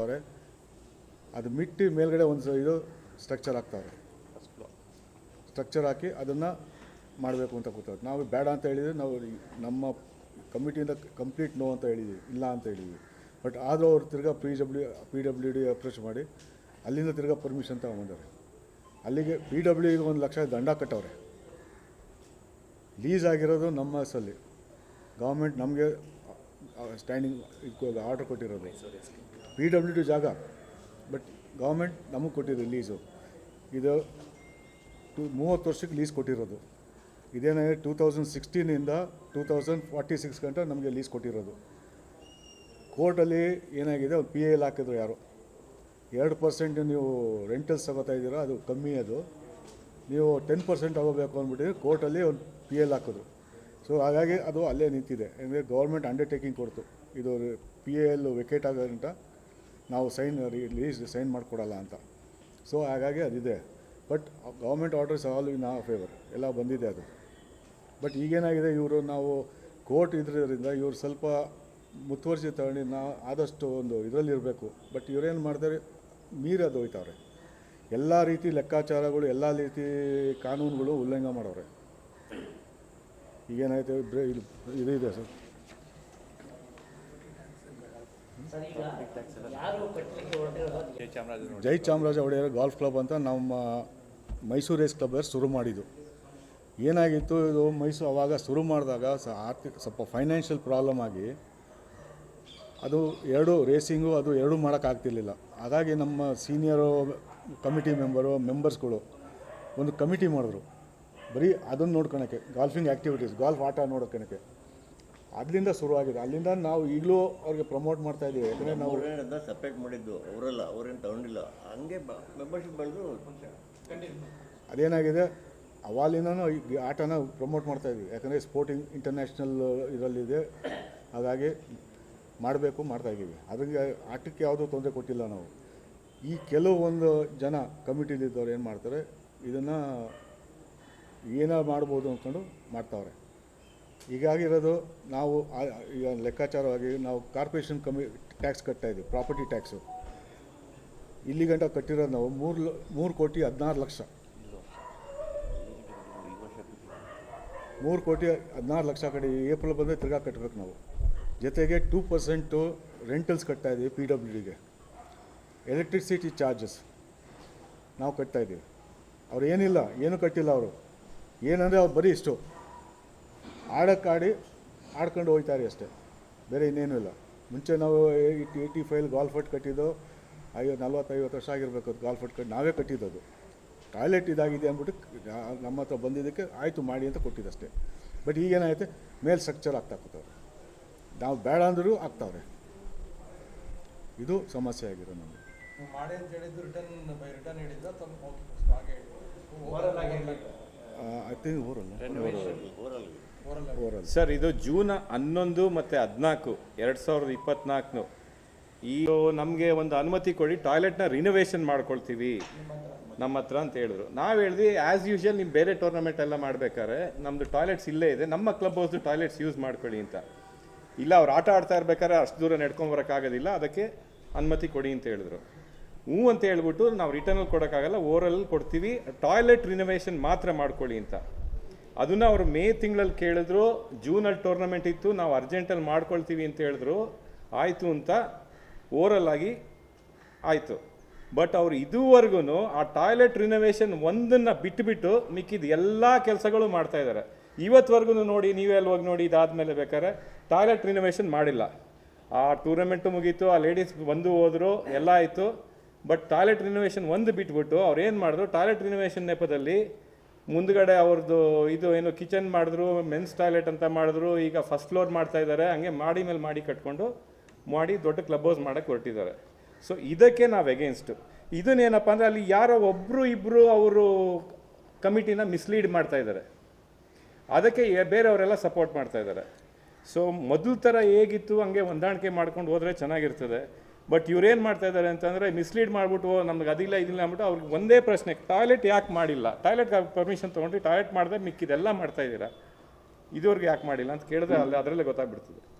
ಮಾಡ್ತಾವ್ರೆ ಅದು ಮಿಟ್ಟಿ ಮೇಲ್ಗಡೆ ಒಂದು ಇದು ಸ್ಟ್ರಕ್ಚರ್ ಹಾಕ್ತಾವ್ರೆ. ಸ್ಟ್ರಕ್ಚರ್ ಹಾಕಿ ಅದನ್ನು ಮಾಡಬೇಕು ಅಂತ ಕೂತವ್ರೆ. ನಾವು ಬೇಡ ಅಂತ ಹೇಳಿದ್ರೆ ನಾವು ನಮ್ಮ ಕಮಿಟಿಯಿಂದ ಕಂಪ್ಲೀಟ್ ನೋ ಅಂತ ಹೇಳಿದ್ವಿ. ಇಲ್ಲ ಅಂತ ಹೇಳಿದ್ವಿ. ಬಟ್ ಆದರೂ ಅವ್ರು ತಿರ್ಗಾ P W P W D approach ಮಾಡಿ ಅಲ್ಲಿಂದ ತಿರ್ಗಾ ಪರ್ಮಿಷನ್ ತಗೊಂಬಂದವ್ರೆ. ಅಲ್ಲಿಗೆ ಪಿ ಡಬ್ಲ್ಯೂಗೆ ಒಂದು ಲಕ್ಷ ದಂಡ ಕಟ್ಟವ್ರೆ. ಲೀಸ್ ಆಗಿರೋದು ನಮ್ಮ ಹೆಸರಲ್ಲಿ. ಗೌರ್ಮೆಂಟ್ ನಮಗೆ ಸ್ಟ್ಯಾಂಡಿಂಗ್ ಆರ್ಡರ್ ಕೊಟ್ಟಿರೋದು. ಪಿ ಡಬ್ಲ್ಯೂ ಡಿ ಜಾಗ ಬಟ್ ಗೌರ್ಮೆಂಟ್ ನಮಗೆ ಕೊಟ್ಟಿದೆ ಲೀಸು ಇದು ಟು, ಮೂವತ್ತು ವರ್ಷಕ್ಕೆ ಲೀಸ್ ಕೊಟ್ಟಿರೋದು. ಇದೇನೇ ಟೂ ತೌಸಂಡ್ ಸಿಕ್ಸ್ಟೀನಿಂದ ಟೂ ತೌಸಂಡ್ ಫಾರ್ಟಿ ಸಿಕ್ಸ್ ಗಂಟೆ ನಮಗೆ ಲೀಸ್ ಕೊಟ್ಟಿರೋದು. ಕೋರ್ಟಲ್ಲಿ ಏನಾಗಿದೆ ಒಂದು ಪಿ ಎಲ್ ಹಾಕಿದ್ರು ಯಾರು. ಎರಡು ಪರ್ಸೆಂಟ್ ನೀವು ರೆಂಟಲ್ಸ್ ತಗೋತಾ ಇದ್ದೀರಾ, ಅದು ಕಮ್ಮಿ ಅದು. ನೀವು ಟೆನ್ ಪರ್ಸೆಂಟ್ ತಗೋಬೇಕು ಅಂದ್ಬಿಟ್ಟಿದ್ರೆ ಕೋರ್ಟಲ್ಲಿ ಒಂದು ಪಿ ಎಲ್ ಹಾಕಿದ್ರು. ಸೊ ಹಾಗಾಗಿ ಅದು ಅಲ್ಲೇ ನಿಂತಿದೆ. ಅಂದರೆ ಗೌರ್ಮೆಂಟ್ ಅಂಡರ್ಟೇಕಿಂಗ್ ಕೊಡ್ತು. ಇದು ಪಿ ಎ ಎಲ್ ವೆಕೇಟ್ ಆಗೋದಂತ ನಾವು ಸೈನ್ ಲೀಸ್ ಸೈನ್ ಮಾಡಿಕೊಡಲ್ಲ ಅಂತ. ಸೊ ಹಾಗಾಗಿ ಅದಿದೆ. But government orders all in ಆ ಫೇವರ್ ಎಲ್ಲ ಬಂದಿದೆ ಅದು. ಬಟ್ ಈಗೇನಾಗಿದೆ, ಇವರು ನಾವು ಕೋರ್ಟ್ ಇದ್ರಿಂದ ಇವರು ಸ್ವಲ್ಪ ಮುತುವರ್ಜಿ ತಗೊಂಡು ನಾವು ಆದಷ್ಟು ಒಂದು ಇದರಲ್ಲಿರಬೇಕು ಬಟ್ ಇವರೇನು ಮಾಡ್ತಾರೆ ಮೀರದು ಹೋಯ್ತವ್ರೆ. ಎಲ್ಲ ರೀತಿ ಲೆಕ್ಕಾಚಾರಗಳು, ಎಲ್ಲ ರೀತಿ ಕಾನೂನುಗಳು ಉಲ್ಲಂಘನೆ ಮಾಡವ್ರೆ. ಈಗೇನಾಯ್ತು ಇದು ಇದೆ ಸರ್ ಸರ್ ಈಗ ಯಾರು ಕಟ್ಟಲಿಕ್ಕೆ ಹೊರಟಿರೋದು ಜೈ ಚಾಮರಾಜ ಒಡೆಯರ್ ಗಾಲ್ಫ್ ಕ್ಲಬ್ ಅಂತ ನಮ್ಮ ಮೈಸೂರು ರೇಸ್ ಕ್ಲಬ್ ಶುರು ಮಾಡಿದ್ದು. ಏನಾಗಿತ್ತು, ಇದು ಮೈಸೂರು ಅವಾಗ ಶುರು ಮಾಡಿದಾಗ ಆರ್ಥಿಕ, ಸ್ವಲ್ಪ ಫೈನಾನ್ಷಿಯಲ್ ಪ್ರಾಬ್ಲಮ್ ಆಗಿ ಅದು ಎರಡು ರೇಸಿಂಗು ಅದು ಎರಡೂ ಮಾಡೋಕ್ಕಾಗ್ತಿರ್ಲಿಲ್ಲ ಹಾಗಾಗಿ ನಮ್ಮ ಸೀನಿಯರು ಕಮಿಟಿ ಮೆಂಬರು ಮೆಂಬರ್ಸ್ಗಳು ಒಂದು ಕಮಿಟಿ ಮಾಡಿದ್ರು. ಬರೀ ಅದನ್ನು ನೋಡ್ಕೊಳಕ್ಕೆ ಗಾಲ್ಫಿಂಗ್ ಆ್ಯಕ್ಟಿವಿಟೀಸ್ ಗಾಲ್ಫ್ ಆಟ ನೋಡ್ಕೊಳಕ್ಕೆ ಅದರಿಂದ ಶುರುವಾಗಿದೆ. ಅಲ್ಲಿಂದ ನಾವು ಈಗಲೂ ಅವ್ರಿಗೆ ಪ್ರಮೋಟ್ ಮಾಡ್ತಾ ಇದ್ದೀವಿ ಯಾಕಂದರೆ ನಾವು ಅದನ್ನ ಸಪ್ರೇಟ್ ಮಾಡಿದ್ದು ಅವರಲ್ಲ ಅವ್ರೇನು ತಗೊಂಡಿಲ್ಲ. ಹಂಗೆ ಮೆಂಬರ್ಶಿಪ್ ಬೆಳೆದು ಅದೇನಾಗಿದೆ? ಅವಾಲಿಂದನೂ ಈ ಆಟನ ಪ್ರಮೋಟ್ ಮಾಡ್ತಾ ಇದ್ದೀವಿ ಯಾಕಂದರೆ ಸ್ಪೋರ್ಟಿಂಗ್ ಇಂಟರ್ನ್ಯಾಷನಲ್ ಇದರಲ್ಲಿದೆ. ಹಾಗಾಗಿ ಮಾಡಬೇಕು ಮಾಡ್ತಾ ಇದ್ದೀವಿ ಅದಕ್ಕೆ ಆಟಕ್ಕೆ ಯಾವುದೂ ತೊಂದರೆ ಕೊಟ್ಟಿಲ್ಲ ನಾವು. ಈ ಕೆಲವೊಂದು ಜನ ಕಮಿಟಿಲಿದ್ದವ್ರು ಏನು ಮಾಡ್ತಾರೆ? ಇದನ್ನು ಏನೋ ಮಾಡ್ಬೋದು ಅಂದ್ಕೊಂಡು ಮಾಡ್ತಾವ್ರೆ. ಹೀಗಾಗಿರೋದು ನಾವು ಈಗ ಲೆಕ್ಕಾಚಾರವಾಗಿ ನಾವು ಕಾರ್ಪೊರೇಷನ್ ಕಮಿ ಟ್ಯಾಕ್ಸ್ ಕಟ್ತಾ ಪ್ರಾಪರ್ಟಿ ಟ್ಯಾಕ್ಸು. ಇಲ್ಲಿ ಗಂಟ ಕಟ್ಟಿರೋದು ನಾವು ಮೂರು ಮೂರು ಕೋಟಿ ಹದಿನಾರು ಲಕ್ಷ. ಮೂರು ಕೋಟಿ ಹದಿನಾರು ಲಕ್ಷ ಕಡೆ ಏಪ್ರಿಲ್ ಬಂದರೆ ತಿರ್ಗಾ ಕಟ್ಟಬೇಕು ನಾವು. ಜೊತೆಗೆ ಟೂ ಪರ್ಸೆಂಟು ರೆಂಟಲ್ಸ್ ಕಟ್ತಾ ಇದ್ದೀವಿ ಪಿ ಡಬ್ಲ್ಯೂ ಡಿಗೆ. ಎಲೆಕ್ಟ್ರಿಸಿಟಿ ಚಾರ್ಜಸ್ ನಾವು ಕಟ್ತಾ ಇದ್ದೀವಿ. ಅವ್ರು ಏನಿಲ್ಲ, ಏನೂ ಕಟ್ಟಿಲ್ಲ ಅವರು. ಏನಂದರೆ ಅವ್ರು ಬರೀ ಇಷ್ಟು. ಆಡಕ್ಕಾಡಿ ಆಡ್ಕೊಂಡು ಹೋಗ್ತಾರೆ ಅಷ್ಟೇ. ಬೇರೆ ಇನ್ನೇನೂ ಇಲ್ಲ. ಮುಂಚೆ ನಾವು eighty eighty five golf hut ಕಟ್ಟಿದ್ದು ಐವ ನಲ್ವತ್ತೈವತ್ತು ವರ್ಷ ಆಗಿರಬೇಕು ಅದು ಗಾಲ್ಫ್ ಹಟ್ ಕಟ್ಟಿ ನಾವೇ ಕಟ್ಟಿದ್ದದು ಟಾಯ್ಲೆಟ್ ಇದಾಗಿದೆ ಅಂದ್ಬಿಟ್ಟು ನಮ್ಮ ಹತ್ರ ಬಂದಿದ್ದಕ್ಕೆ ಆಯಿತು ಮಾಡಿ ಅಂತ ಕೊಟ್ಟಿದ್ದಷ್ಟೇ. ಬಟ್ ಈಗೇನಾಯ್ತು? ಮೇಲ್ ಸ್ಟ್ರಕ್ಚರ್ ಆಗ್ತಾ ಕೂತವ್ರೆ. ನಾವು ಬೇಡ ಅಂದರೂ ಆಗ್ತಾವ್ರೆ. ಇದು ಸಮಸ್ಯೆ ಆಗಿದೆ ನಮಗೆ. ಮಾಡಿ ಅಂತ ಹೇಳಿದ್ದು ರಿಟರ್ನ್ ಬೈ ರಿಟರ್ನ್ ಹೇಳಿದ್ರ ತಮ್ಮ ಓಕೆ ಹಾಗೆ ಐ ಓರಲ್ಲ ಓರಲ್ ಓರಲ್ ಸರ್, ಇದು ಜೂನ್ ಹನ್ನೊಂದು ಮತ್ತು ಹದಿನಾಲ್ಕು, ಎರಡು ಸಾವಿರದ ಇಪ್ಪತ್ನಾಲ್ಕು. ಈ ನಮಗೆ ಒಂದು ಅನುಮತಿ ಕೊಡಿ, ಟಾಯ್ಲೆಟ್ನ ರಿನೋವೇಷನ್ ಮಾಡ್ಕೊಳ್ತೀವಿ. ನಮ್ಮ ಹತ್ರ ಅಂತ ಹೇಳಿದ್ರು. ನಾವು ಹೇಳಿದ್ವಿ ಆ್ಯಸ್ ಯೂಶುವಲ್ ನೀವು ಬೇರೆ ಟೂರ್ನಮೆಂಟ್ ಎಲ್ಲ ಮಾಡ್ಬೇಕಾದ್ರೆ ನಮ್ಮದು ಟಾಯ್ಲೆಟ್ಸ್ ಇಲ್ಲೇ ಇದೆ, ನಮ್ಮ ಕ್ಲಬ್ ಹೌಸ್ದು ಟಾಯ್ಲೆಟ್ಸ್ ಯೂಸ್ ಮಾಡ್ಕೊಳ್ಳಿ ಅಂತ. ಇಲ್ಲ, ಅವ್ರು ಆಟ ಆಡ್ತಾ ಇರ್ಬೇಕಾದ್ರೆ ಅಷ್ಟು ದೂರ ನಡ್ಕೊಂಬರೋಕ್ಕಾಗೋದಿಲ್ಲ ಅದಕ್ಕೆ ಅನುಮತಿ ಕೊಡಿ ಅಂತ ಹೇಳಿದ್ರು. ಹ್ಞೂ ಅಂತ ಹೇಳ್ಬಿಟ್ಟು ನಾವು ರಿಟರ್ನಲ್ಲಿ ಕೊಡೋಕ್ಕಾಗಲ್ಲ ಓರಲ್ಲಿ ಕೊಡ್ತೀವಿ ಟಾಯ್ಲೆಟ್ ರಿನೋವೇಷನ್ ಮಾತ್ರ ಮಾಡ್ಕೊಳ್ಳಿ ಅಂತ. ಅದನ್ನ ಅವರು ಮೇ ತಿಂಗಳಲ್ಲಿ ಕೇಳಿದ್ರು ಜೂನಲ್ಲಿ ಟೂರ್ನಮೆಂಟ್ ಇತ್ತು, ನಾವು ಅರ್ಜೆಂಟಲ್ಲಿ ಮಾಡ್ಕೊಳ್ತೀವಿ ಅಂತ ಹೇಳಿದ್ರು, ಆಯಿತು ಅಂತ ಓರಲ್ ಆಗಿ ಆಯಿತು. ಬಟ್ ಅವರು ಇದುವರೆಗೂ ಆ ಟಾಯ್ಲೆಟ್ ರಿನೋವೇಷನ್ ಒಂದನ್ನು ಬಿಟ್ಟುಬಿಟ್ಟು ಮಿಕ್ಕಿದ ಎಲ್ಲ ಕೆಲಸಗಳು ಮಾಡ್ತಾಯಿದ್ದಾರೆ ಇವತ್ತುವರೆಗೂ ನೋಡಿ, ನೀವೇ ಅಲ್ಲಿ ಹೋಗಿ ನೋಡಿ ಇದಾದಮೇಲೆ ಬೇಕಾದ್ರೆ ಟಾಯ್ಲೆಟ್ ರಿನೋವೇಷನ್ ಮಾಡಿಲ್ಲ. ಆ ಟೂರ್ನಮೆಂಟು ಮುಗೀತು, ಆ ಲೇಡೀಸ್ ಬಂದು ಹೋದರು, ಎಲ್ಲ ಆಯಿತು. ಬಟ್ ಟಾಯ್ಲೆಟ್ ರಿನೋವೇಷನ್ ಒಂದು ಬಿಟ್ಬಿಟ್ಟು ಅವ್ರು ಏನು ಮಾಡಿದ್ರು, ಟಾಯ್ಲೆಟ್ ರಿನೋವೇಷನ್ ನೆಪದಲ್ಲಿ ಮುಂದ್ಗಡೆ ಅವ್ರದ್ದು ಇದು ಏನು ಕಿಚನ್ ಮಾಡಿದ್ರು, ಮೆನ್ಸ್ ಟಾಯ್ಲೆಟ್ ಅಂತ ಮಾಡಿದ್ರು, ಈಗ ಫಸ್ಟ್ ಫ್ಲೋರ್ ಮಾಡ್ತಾ ಇದ್ದಾರೆ, ಹಂಗೆ ಮಾಡಿ ಮೇಲೆ ಮಾಡಿ ಕಟ್ಕೊಂಡು ಮಾಡಿ ದೊಡ್ಡ ಕ್ಲಬ್ ಹೌಸ್ ಮಾಡಕ್ಕೆ ಹೊರಟಿದ್ದಾರೆ. ಸೊ ಇದಕ್ಕೆ ನಾವು ಎಗೇನ್ಸ್ಟು ಇದನ್ನೇನಪ್ಪ ಅಂದರೆ ಅಲ್ಲಿ ಯಾರೋ ಒಬ್ಬರು ಇಬ್ಬರು ಅವರು ಕಮಿಟಿನ ಮಿಸ್ಲೀಡ್ ಮಾಡ್ತಾ ಇದ್ದಾರೆ. ಅದಕ್ಕೆ ಬೇರೆಯವರೆಲ್ಲ ಸಪೋರ್ಟ್ ಮಾಡ್ತಾ ಇದ್ದಾರೆ. ಸೊ ಮೊದಲು ಥರ ಹೇಗಿತ್ತು, ಹಂಗೆ ಹೊಂದಾಣಿಕೆ ಮಾಡ್ಕೊಂಡು ಹೋದರೆ ಚೆನ್ನಾಗಿರ್ತದೆ. ಬಟ್ ಇವ್ರೇನು ಮಾಡ್ತಾ ಇದ್ದಾರೆ ಅಂತಂದರೆ ಮಿಸ್ಲೀಡ್ ಮಾಡಿಬಿಟ್ಟು ನಮ್ಗೆ ಅದಿಲ್ಲ ಇದಿಲ್ಲ ಅಂದ್ಬಿಟ್ಟು ಅವ್ರಿಗೆ ಒಂದೇ ಪ್ರಶ್ನೆ ಟಾಯ್ಲೆಟ್ ಯಾಕೆ ಮಾಡಿಲ್ಲ? ಟಾಯ್ಲೆಟ್ ಪರ್ಮಿಷನ್ ತೊಗೊಂಡು ಟಾಯ್ಲೆಟ್ ಮಾಡಿದ್ರೆ ಮಿಕ್ಕಿದೆಲ್ಲ ಮಾಡ್ತಾ ಇದ್ದೀರಾ? ಇದುವರೆಗೆ ಯಾಕೆ ಮಾಡಿಲ್ಲ? ಅಂತ ಕೇಳಿದ್ರೆ ಅಲ್ಲಿ ಅದರಲ್ಲೇ ಗೊತ್ತಾಗ್ಬಿಡ್ತದೆ.